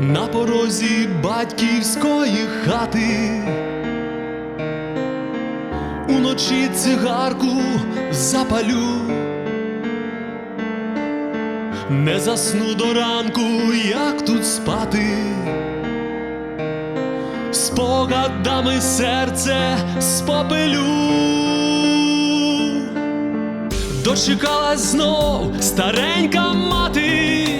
на порозі батьківської хати. Уночі цигарку запалю, не засну до ранку, як тут спати. Спогадами серце спопелю. Дочекалась знов старенька мати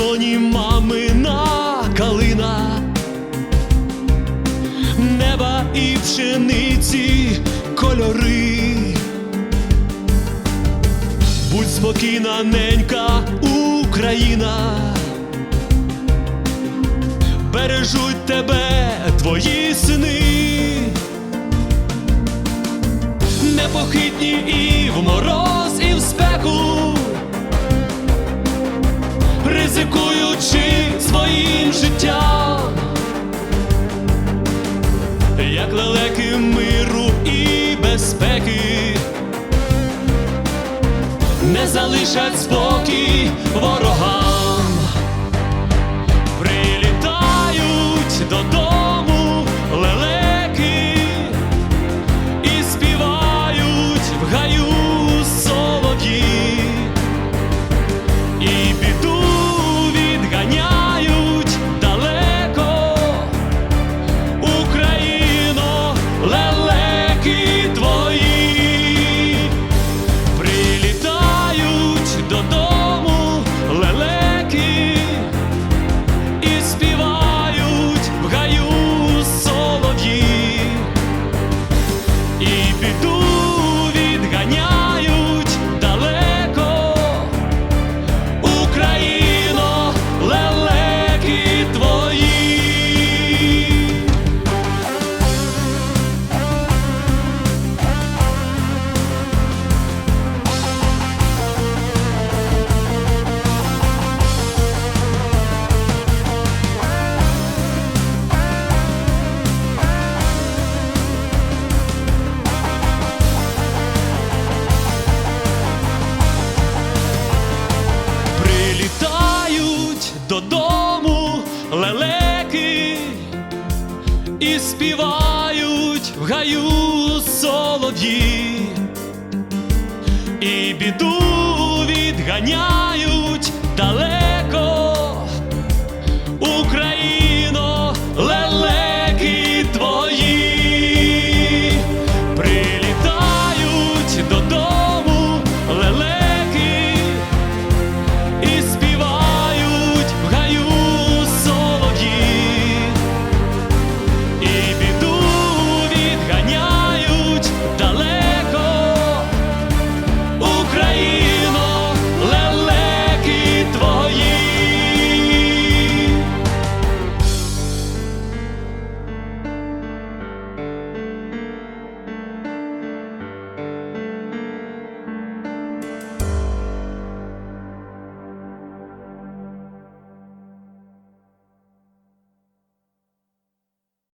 Шевроні мамина калина, неба і пшениці кольори. Будь спокійна, ненька Україна, бережуть тебе твої сини, непохитні і в мороз, і в спеку як лелеки миру і безпеки, не залишать спокій ворогам, і співають в гаю солов'ї, і біду відганяють